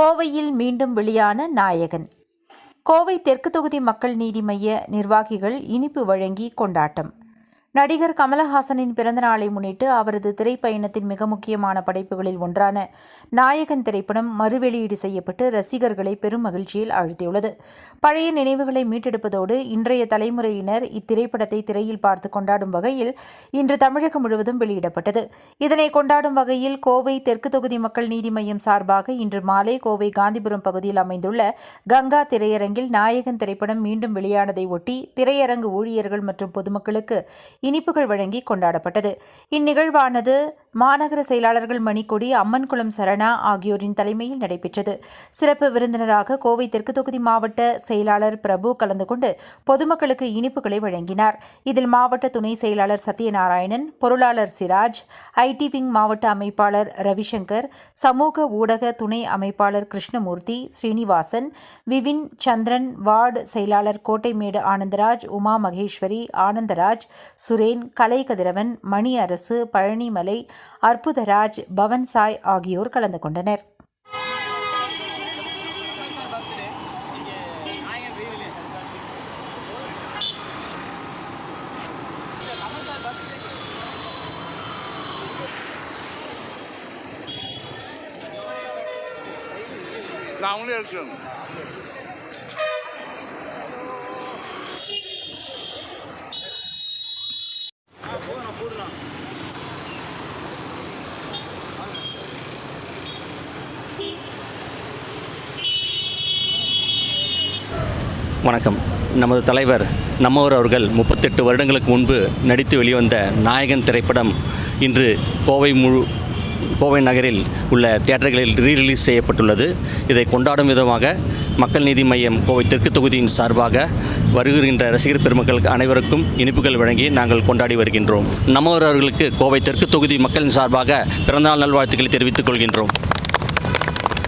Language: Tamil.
கோவையில் மீண்டும் வெளியான நாயகன். கோவை தெற்கு தொகுதி மக்கள் நீதி மைய நிர்வாகிகள் இனிப்பு வழங்கி கொண்டாட்டம். நடிகர் கமலஹாசனின் பிறந்த நாளை முன்னிட்டு அவரது திரைப்பயணத்தின் மிக முக்கியமான படைப்புகளில் ஒன்றான நாயகன் திரைப்படம் மறுவெளியீடு செய்யப்பட்டு ரசிகர்களை பெரும் மகிழ்ச்சியில் ஆழ்த்தியுள்ளது. பழைய நினைவுகளை மீட்டெடுப்பதோடு இன்றைய தலைமுறையினர் இத்திரைப்படத்தை திரையில் பார்த்து கொண்டாடும் வகையில் இன்று தமிழகம் முழுவதும் வெளியிடப்பட்டது. இதனை கொண்டாடும் வகையில் கோவை தெற்கு தொகுதி மக்கள் நீதி மையம் சார்பாக இன்று மாலை கோவை காந்திபுரம் பகுதியில் அமைந்துள்ள கங்கா திரையரங்கில் நாயகன் திரைப்படம் மீண்டும் வெளியானதை ஒட்டி திரையரங்கு ஊழியர்கள் மற்றும் பொதுமக்களுக்கு இனிப்புகள் வழங்கி கொண்டாடப்பட்டது. இந்நிகழ்வானது மாநகர செயலாளர்கள் மணிக்கொடி அம்மன்குளம் சரணா ஆகியோரின் தலைமையில் நடைபெற்றது. சிறப்பு விருந்தினராக கோவை தெற்கு தொகுதி மாவட்ட செயலாளர் பிரபு கலந்து கொண்டு பொதுமக்களுக்கு இனிப்புகளை வழங்கினார். இதில் மாவட்ட துணை செயலாளர் சத்யநாராயணன் பொருளாளர் சிராஜ் ஐடி விங் மாவட்ட அமைப்பாளர் ரவிசங்கர் சமூக ஊடக துணை அமைப்பாளர் கிருஷ்ணமூர்த்தி ஸ்ரீனிவாசன் விவின் சந்திரன் வார்டு செயலாளர் கோட்டைமேடு ஆனந்தராஜ் உமா மகேஸ்வரி ஆனந்தராஜ் சுரேன் கலை கதிரவன் மணி அரசு பழனிமலை அற்புதராஜ் பவன் சாய் ஆகியோர் கலந்து கொண்டனர். நான் அவங்களே எடுத்துருவேன் வணக்கம். நமது தலைவர் நம்மவர் அவர்கள் முப்பத்தெட்டு வருடங்களுக்கு முன்பு நடித்து வெளிவந்த நாயகன் திரைப்படம் இன்று கோவை முழு கோவை நகரில் உள்ள தியேட்டர்களில் ரீ ரிலீஸ் செய்யப்பட்டுள்ளது. இதை கொண்டாடும் விதமாக மக்கள் நீதி மையம் கோவை தெற்கு தொகுதியின் சார்பாக வருகின்ற ரசிகர் பெருமக்களுக்கு அனைவருக்கும் இனிப்புகள் வழங்கி நாங்கள் கொண்டாடி வருகின்றோம். நம்மவர் அவர்களுக்கு கோவை தெற்கு தொகுதி மக்களின் சார்பாக பிறந்தநாள் நல்வாழ்த்துக்களை தெரிவித்துக் கொள்கின்றோம்.